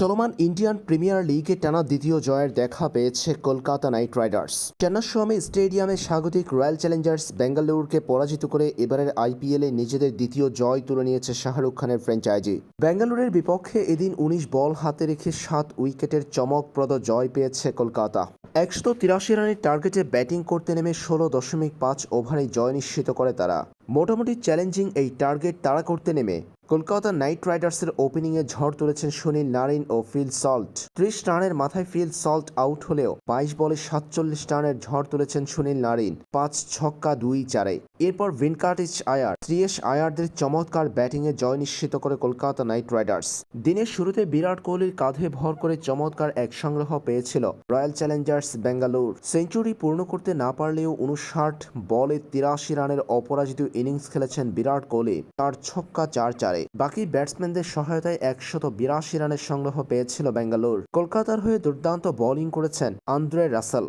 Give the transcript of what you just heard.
চলমান Indian premier লিগে টানা দ্বিতীয় জয়ের দেখা পেয়েছে কলকাতা নাইট রাইডার্স। চেন্নাস্বামী স্টেডিয়ামে স্বাগতিক রয়্যাল চ্যালেঞ্জার্স বেঙ্গালুরুকে পরাজিত করে এবারের আইপিএলে নিজেদের দ্বিতীয় জয় তুলে নিয়েছে শাহরুখ খানের ফ্র্যাঞ্চাইজি। বেঙ্গালুরের বিপক্ষে এদিন উনিশ বল হাতে রেখে সাত উইকেটের চমকপ্রদ জয় পেয়েছে কলকাতা। একশো তিরাশি রানের টার্গেটে ব্যাটিং করতে নেমে ষোলো দশমিক পাঁচ ওভারে জয় নিশ্চিত করে তারা। মোটামুটি চ্যালেঞ্জিং এই টার্গেট তাড়া করতে নেমে। কলকাতা নাইট রাইডার্সের ওপেনিংয়ে ঝড় তুলেছেন সুনীল নারিন ও ফিল সল্ট। ত্রিশ রানের মাথায় ফিল সল্ট আউট হলেও বাইশ বলে সাতচল্লিশ রানের ঝড় তুলেছেন সুনীল নারিন, পাঁচ ছক্কা দুই চারে। এরপর ভিনকাটিচ আয়ার শ্রিয়েশ আয়ারদের চমৎকার ব্যাটিংয়ে জয় নিশ্চিত করে কলকাতা নাইট রাইডার্স। দিনের শুরুতে বিরাট কোহলির কাঁধে ভর করে চমৎকার এক সংগ্রহ পেয়েছিল রয়্যাল চ্যালেঞ্জার্স বেঙ্গালুর সেঞ্চুরি পূর্ণ করতে না পারলেও উনষাট বলে তিরাশি রানের অপরাজিত ইনিংস খেলেছেন বিরাট কোহলি। তার ছক্কা চার চারে। বাকি ব্যাটসম্যানদের সহায়তায় একশত বিরাশি রানের সংগ্রহ পেয়েছিল বেঙ্গালুর। কলকাতার হয়ে দুর্দান্ত বোলিং করেছেন আন্দ্রে রাসেল।